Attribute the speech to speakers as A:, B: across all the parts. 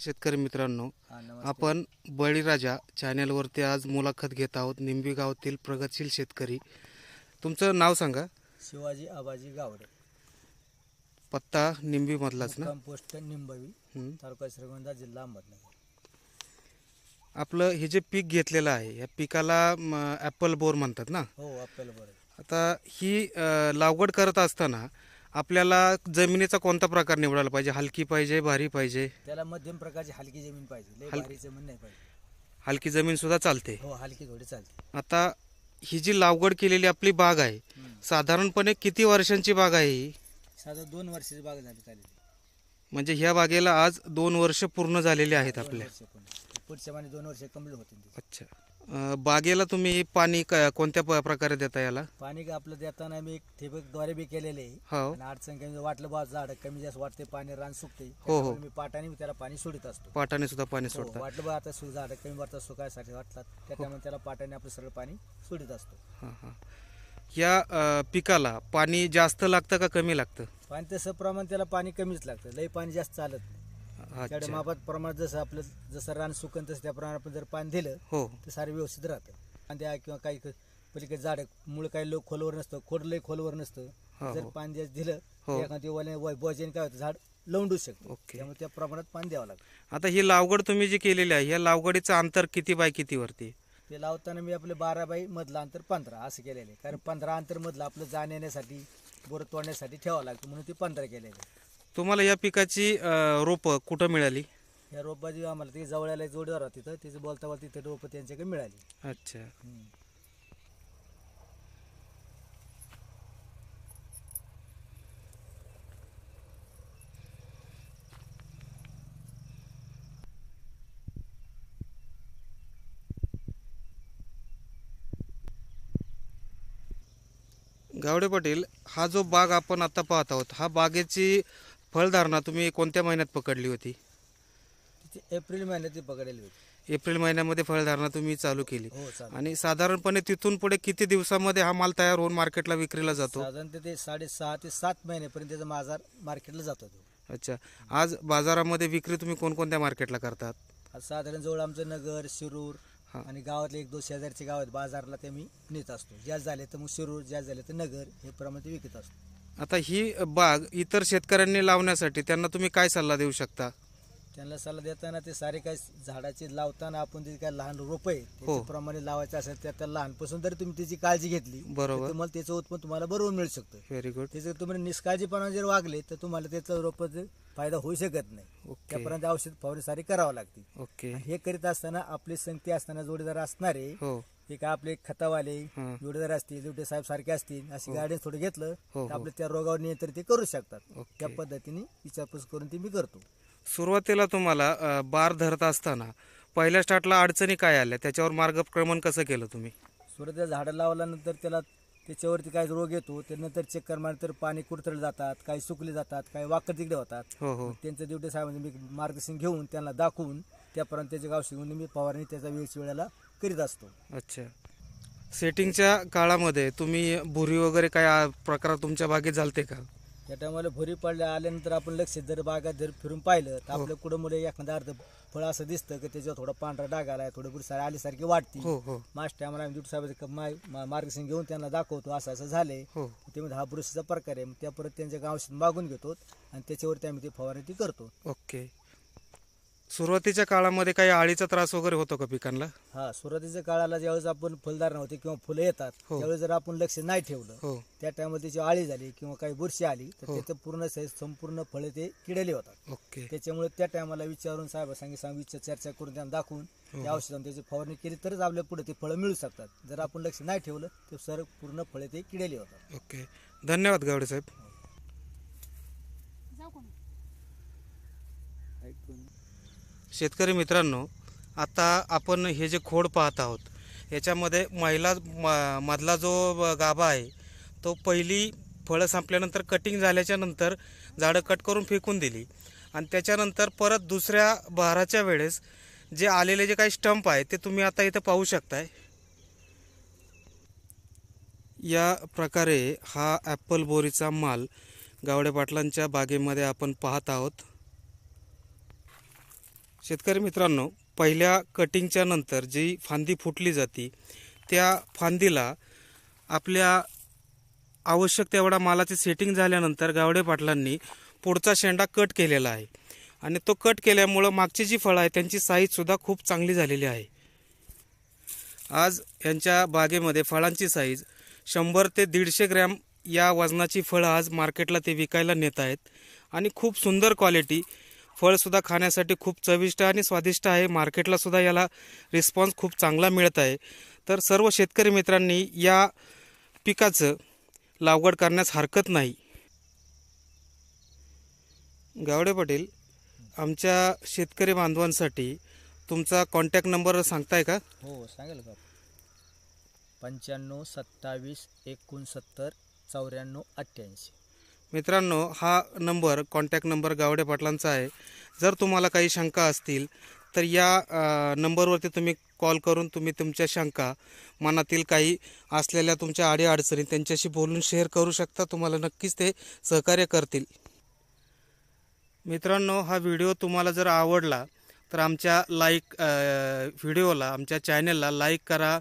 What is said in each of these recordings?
A: शेतकरी मित्रांनो. आपण बळीराजा चॅनलवरती आज मुलाखत घेत आहोत. निंबी गावातील प्रगतशील शेतकरी. तुमचं नाव सांगा.
B: शिवाजी आबाजी गावडे.
A: पत्ता निंबी मधलाच ना
B: पोस्ट निंबवी. तालुका श्रीगोंदा जिल्हा अहमदनगर.
A: आपलं हे जे पीक घेतलेलं आहे या पिकाला ॲपल बोर म्हणतात ना?
B: हो आपल्याला बरं
A: आता ही लागवड करत असताना आपल्याला जमिनीचा कोणता प्रकार निवडायला पाहिजे? हलकी पाहिजे भारी पाहिजे?
B: त्याला मध्यम प्रकारची हलकी जमीन पाहिजे. लय
A: हल-
B: भारी जमीन नाही पाहिजे.
A: हलकी जमीन सुद्धा चालते.
B: हो हलकी थोडी चालते.
A: आता ही जी लागवड केलेली आपली बाग आहे. साधारणपणे किती वर्षांची बाग आहे ही?
B: साधारण दोन वर्षाची बाग झाली चालेल
A: म्हणजे ह्या बागेला आज दोन वर्ष पूर्ण झालेली आहेत
B: दोन
A: आपल्या.
B: वर्ष पुढच्या महिने दोन वर्ष कंप्लीट होतील. त्याची.
A: अच्छा. अं, बागेला तुम्ही पाणी क- कोणत्या प- प्रकारे देता याला?
B: पाणी का आपलं देताना मी एक ठिबकद्वारे बी केलेले आहे.
A: हो.
B: आणि अडचण कमी वाटलं बा झाड कमी जास्त वाटते पाणी रान सुकते.
A: हो.
B: त्याच्यामुळे मी पाटाने त्याला पाणी सोडित असतो.
A: पाटाने सुद्धा पाणी
B: हो,
A: सोडता
B: वाटलं बा आता सु झाड कमी वाटतात सुकायसाठी वाटतात. त्याच्यामुळे त्याला पाटाने आपलं सरळ पाणी सोडित असतो.
A: हां हां. या अं, पिकाला पाणी जास्त लागतं का कमी लागतं?
B: पाणी तसं प्रमाण त्याला पाणी कमीच लागतं. लई पाणी जास्त चालत नाही.
A: अच्छा.
B: मापात प्रमाण जसं आपलं जसं रान सुकन तसं त्या प्रमाणात आपण जर पाणी दिलं
A: हो.
B: तर सारे व्यवस्थित राहतं. आणि त्या किंवा काही क- पलीकडे झाड मुळ काही लोक खोलवर नसतं खोड लई खोलवर नसतं. जर
A: हो.
B: पाणी जास्त दिलं
A: हो.
B: तर वल्या बॉजेन काय होतं झाड लवंडू शकतं.
A: ओके.
B: त्यामुळे त्या प्रमाणात पाणी द्यावं लागतं.
A: आता ही लागवड तुम्ही जी केलेली आहे या लागवडीचं अंतर किती बाय किती वरती?
B: ते लावताना मी आपलं बारा बाई मधलं अंतर पंधरा असं केलेलं आहे. कारण पंधरा अंतर मधलं आपलं जाण येण्यासाठी बोर तोडण्यासाठी ठेवावं लागतं म्हणून ते पंधरा केलेलं आहे.
A: तुम्हाला या पिकाची रोपं कुठं मिळाली?
B: या रोपाची आम्हाला ते जवळला जोडीदार होता तिथं. तिचं बोलता बोलता तिथे रोपं त्यांच्याकडे मिळाली.
A: अच्छा.
B: हम्म.
A: गावडे पाटील हा जो बाग आपण आता पाहत आहोत हा बागेची फळधारणा तुम्ही कोणत्या महिन्यात पकडली होती?
B: तिथे एप्रिल महिन्यात ती पकडेली होती.
A: एप्रिल महिन्यामध्ये फळधारणा तुम्ही चालू केली.
B: हो चालेल
A: आणि साधारणपणे तिथून पुढे किती दिवसामध्ये हा माल तयार होऊन मार्केटला विक्रीला जातो?
B: साधारणतः ते साडेसहा ते सात महिन्यापर्यंत त्याचा बाजार मार्केटला जातो तो.
A: अच्छा. आज बाजारामध्ये विक्री तुम्ही कोणकोणत्या मार्केटला करतात?
B: आज साधारण जवळ आमचं नगर शिरूर
A: हा.
B: आणि गावातले एक दोन शेजारचे गाव आहेत बाजारला ते मी नेत असतो. जास्त झाले तर मग शिरूर जास्त झाले तर नगर हे प्रमाणे ते विकत असतो.
A: आता ही बाग इतर शेतकऱ्यांनी लावण्यासाठी त्यांना तुम्ही काय सल्ला देऊ शकता?
B: त्यांना सल्ला देताना ते सारे काही झाडाचे लावताना आपण ते काय लहान रोप आहे
A: हो.
B: त्याच्याप्रमाणे लावायचं असेल तर त्या लहानपासून जर तुम्ही त्याची काळजी घेतली.
A: बरोबर.
B: तुम्हाला त्याचं उत्पन्न तुम्हाला बरोबर मिळू शकतं.
A: व्हेरी गुड
B: त्याचं तुम्ही निष्काळजीपणा जर वागले तर तुम्हाला त्याचा रोपाचा फायदा होऊ शकत नाही. त्यापर्यंत औषध फवारणी सारी करावं लागते.
A: ओके
B: हे करीत असताना आपले संगती असताना जोडीदार असणारे
A: हो.
B: हे काय आपले खतावाले
A: हं.
B: जोडीदार असतील जोडे साहेब सारखे असतील अशी गार्डन थोडं घेतलं
A: हो,
B: तर
A: हो.
B: आपले त्या रोगावर नियंत्रण ते करू शकतात. त्या पद्धतीने विचारपूस करून ते मी करतो.
A: सुरुवातीला तुम्हाला बार धरत असताना पहिल्या स्टार्टला अडचणी काय आल्या? त्याच्यावर मार्गक्रमण कसं केलं तुम्ही?
B: सुरुवातीला झाडं लावल्यानंतर त्याला त्याच्यावरती काही रोग येतो त्यानंतर चेक करल्यानंतर पाणी कुरतडले जातात काही सुकले जातात काही वाकड तिकडे होतात.
A: हो हो.
B: त्यांचं ड्युटी साहेब मी मार्गदर्शन घेऊन त्यांना दाखवून त्यापर्यंत त्याचे गाव शिकून मी फवारणी त्याचा वेळच्या वेळेला करीत असतो.
A: अच्छा. सेटिंगच्या काळामध्ये तुम्ही भुरी वगैरे काय प्रकार तुमच्या बागेत झालते का?
B: त्या टायमाला भुरी पडल्या आल्यानंतर आपण लक्ष जर बागात जर फिरून पाहिलं
A: हो.
B: तर आपल्या कुठं मुले एखादा अर्ध फळ असं दिसतं की त्याच्यावर थोडा पांढरा डाग आलाय थोडं बुरसारी आल्यासारखी वाटते.
A: हो हो.
B: मास टायमाला आम्ही ड्युटी साहेब मार्गदर्शन घेऊन त्यांना दाखवतो असं असं झालंय.
A: हो.
B: ते म्हणजे हा बुरशीचा प्रकार आहे. मग त्या परत त्यांच्या गावशी मागून घेतो आणि त्याच्यावरती आम्ही ती फवारणी करतो.
A: ओके. सुरुवातीच्या काळामध्ये काही आळीचा त्रास वगैरे होतो का पिकांना?
B: हा सुरुवातीच्या काळाला ज्यावेळेस आपण फुलधारणा होते किंवा फुलं येतात
A: हो.
B: त्यावेळेस जर आपण लक्ष नाही ठेवलं
A: हो.
B: त्या टायमाला त्याची आळी झाली किंवा काही बुरशी आली तर
A: हो.
B: त्याचं पूर्ण स- संपूर्ण फळे ते किडले होतात.
A: ओके.
B: त्याच्यामुळे त्या टायमाला विचारून साहेब सांगी सांग विचार चर्चा करून त्यांना दाखवून. त्या औषधांनी त्याची फवारणी केली तरच आपल्या पुढे ते फळं मिळू शकतात. जर आपण लक्ष नाही ठेवलं तर सर पूर्ण फळे ते किडले होतात.
A: ओके. धन्यवाद गावडे साहेब. शेतकरी मित्रांनो आता आपण हे जे खोड पाहत आहोत याच्यामध्ये महिला म- मधला जो ब- गाभा आहे तो पहिली फळं संपल्यानंतर कटिंग झाल्याच्यानंतर झाडं कट करून फेकून दिली. आणि त्याच्यानंतर परत दुसऱ्या बहाराच्या वेळेस जे आलेले जे काही स्टंप आहे ते तुम्ही आता इथं पाहू शकताय. या प्रकारे हा ॲपल बोरीचा माल गावडे पाटलांच्या बागेमध्ये आपण पाहत आहोत. शेतकरी मित्रांनो पहिल्या कटिंगच्या नंतर जी फांदी फुटली जाते त्या फांदीला आपल्या आवश्यक तेवढा मालाचे सेटिंग झाल्यानंतर गावडे पाटलांनी पुढचा शेंडा कट केलेला आहे. आणि तो कट केल्यामुळं मागची जी फळं आहे त्यांची साईजसुद्धा खूप चांगली झालेली आहे. आज यांच्या बागेमध्ये फळांची साईज शंभर ते दीडशे ग्रॅम या वजनाची फळं आज मार्केटला ते विकायला नेत आहेत. आणि खूप सुंदर क्वालिटी फळसुद्धा खाण्यासाठी खूप चविष्ट आणि स्वादिष्ट आहे. मार्केटला सुद्धा याला रिस्पॉन्स खूप चांगला मिळत आहे. तर सर्व शेतकरी मित्रांनी या पिकाचं लागवड करण्यास हरकत नाही. गावडे पाटील आमच्या शेतकरी बांधवांसाठी तुमचा कॉन्टॅक्ट नंबर सांगताय का?
B: हो सांगेल का? पंच्याण्णव सत्तावीस एकोणसत्तर चौऱ्याण्णव अठ्ठ्याऐंशी.
A: मित्रांनो हा नंबर कॉन्टॅक्ट नंबर गावडे पाटलांचा आहे. जर तुम्हाला काही शंका असतील तर या नंबरवरती तुम्ही कॉल करून तुम्ही तुमच्या शंका मनातील काही असलेल्या तुमच्या अडीअडचणी त्यांच्याशी बोलून शेअर करू शकता. तुम्हाला नक्कीच ते सहकार्य करतील. मित्रांनो हा व्हिडिओ तुम्हाला जर आवडला तर आमच्या लाईक व्हिडिओला आमच्या चॅनेलला लाईक करा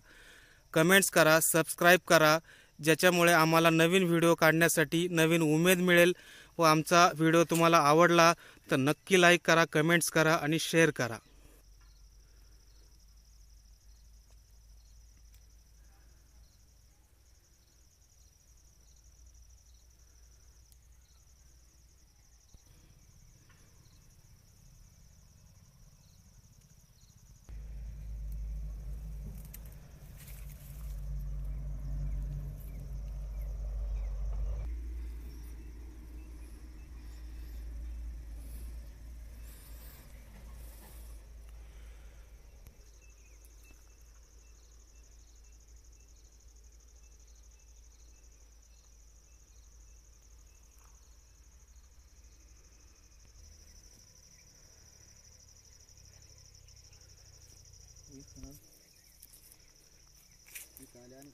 A: कमेंट्स करा सबस्क्राईब करा. ज्याच्यामुळे आम्हाला नवीन व्हिडिओ काढण्यासाठी नवीन उमेद मिळेल व आमचा व्हिडिओ तुम्हाला आवडला तर नक्की लाईक करा कमेंट्स करा आणि शेअर करा.
B: आले आणि